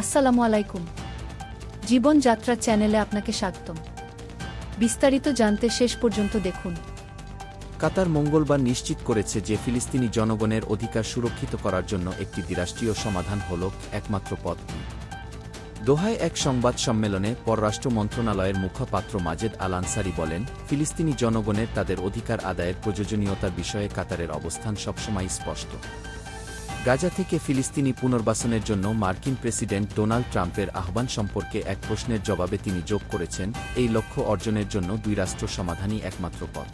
আসসালামু আলাইকুম। জীবনযাত্রা চ্যানেলে আপনাকে স্বাগতম। বিস্তারিত জানতে শেষ পর্যন্ত দেখুন। কাতার মঙ্গলবার নিশ্চিত করেছে যে ফিলিস্তিনি জনগণের অধিকার সুরক্ষিত করার জন্য একটি দ্বিরাষ্ট্রীয় সমাধান হল একমাত্র পথ। দোহায় এক সংবাদ সম্মেলনে পররাষ্ট্র মন্ত্রণালয়ের মুখপাত্র মাজেদ আল আনসারি বলেন, ফিলিস্তিনি জনগণের তাদের অধিকার আদায়ের প্রয়োজনীয়তার বিষয়ে কাতারের অবস্থান সবসময় স্পষ্ট। গাজা থেকে ফিলিস্তিনি পুনর্বাসনের জন্য মার্কিন প্রেসিডেন্ট ডোনাল্ড ট্রাম্পের আহ্বান সম্পর্কে এক প্রশ্নের জবাবে তিনি যোগ করেছেন, এই লক্ষ্য অর্জনের জন্য দুই রাষ্ট্র সমাধানই একমাত্র পথ।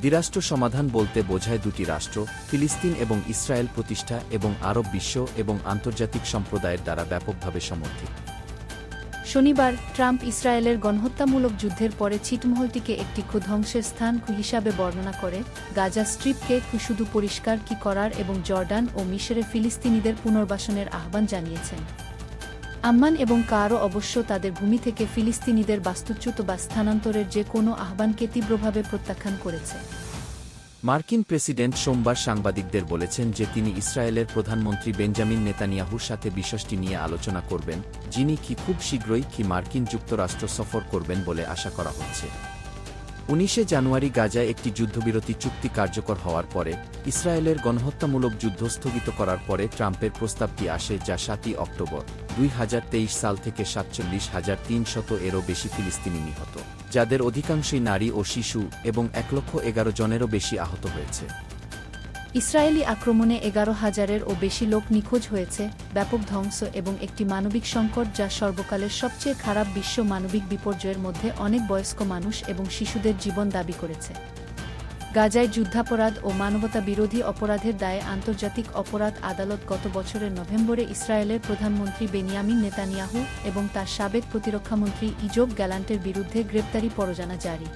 দ্বিরাষ্ট্র সমাধান বলতে বোঝায় দুটি রাষ্ট্র, ফিলিস্তিন এবং ইসরায়েল প্রতিষ্ঠা এবং আরব বিশ্ব এবং আন্তর্জাতিক সম্প্রদায়ের দ্বারা ব্যাপকভাবে সমর্থিত। শনিবার, ট্রাম্প ইসরায়েলের গণহত্যামূলক যুদ্ধের পরে ছিটমহলটিকে একটি ক্ষুধ্বংসের স্থান হিসাবে বর্ণনা করে, গাজা স্ট্রিপকে শুধু পরিষ্কার কি করার এবং জর্ডান ও মিশরে ফিলিস্তিনিদের পুনর্বাসনের আহ্বান জানিয়েছেন। আম্মান এবং কারও অবশ্য তাদের ভূমি থেকে ফিলিস্তিনিদের বাস্তুচ্যুত বা স্থানান্তরের যে কোনো আহ্বানকে তীব্রভাবে প্রত্যাখ্যান করেছে। মার্কিন প্রেসিডেন্ট সোমবার সাংবাদিকদের বলেছেন যে তিনি ইসরায়েলের প্রধানমন্ত্রী বেঞ্জামিন নেতানিয়াহুর সাথে বিষয়টি নিয়ে আলোচনা করবেন, যিনি কি খুব শীঘ্রই কি মার্কিন যুক্তরাষ্ট্র সফর করবেন বলে আশা করা হচ্ছে। উনিশে জানুয়ারি গাজায় একটি যুদ্ধবিরতি চুক্তি কার্যকর হওয়ার পরে, ইসরায়েলের গণহত্যামূলক যুদ্ধ স্থগিত করার পরে ট্রাম্পের প্রস্তাবটি আসে যা সাতই অক্টোবর, দুই হাজার তেইশ সাল থেকে সাতচল্লিশ হাজার তিনশত এরও বেশি ফিলিস্তিনি নিহত। যাদের অধিকাংশই নারী ও শিশু এবং এক লক্ষ এগারো জনেরও বেশি আহত হয়েছে। ইসরায়েলি আক্রমণে এগারো হাজারের ও বেশি লোক নিখোঁজ হয়েছে, ব্যাপক ধ্বংস এবং একটি মানবিক সংকট যা সর্বকালের সবচেয়ে খারাপ বিশ্ব মানবিক বিপর্যয়ের মধ্যে অনেক বয়স্ক মানুষ এবং শিশুদের জীবন দাবি করেছে। গাজায় যুদ্ধাপরাধ ও মানবতা বিরোধী অপরাধের দায়ে আন্তর্জাতিক অপরাধ আদালত গত বছরের নভেম্বরে ইসরায়েলের প্রধানমন্ত্রী বেনিয়ামিন নেতানিয়াহু এবং তার সাবেক প্রতিরক্ষামন্ত্রী ইজোব গ্যালান্টের বিরুদ্ধে গ্রেপ্তারি পরোয়ানা জারি।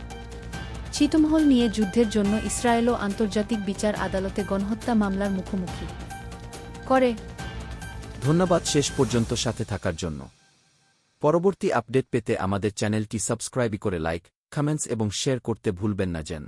ছিটমহল নিয়ে যুদ্ধের জন্য ইসরায়েল ও আন্তর্জাতিক বিচার আদালতে গণহত্যা মামলার মুখোমুখি। করে। ধন্যবাদ শেষ পর্যন্ত সাথে থাকার জন্য। পরবর্তী আপডেট পেতে আমাদের চ্যানেলটি সাবস্ক্রাইব করে লাইক কমেন্টস এবং শেয়ার করতে ভুলবেন না যেন।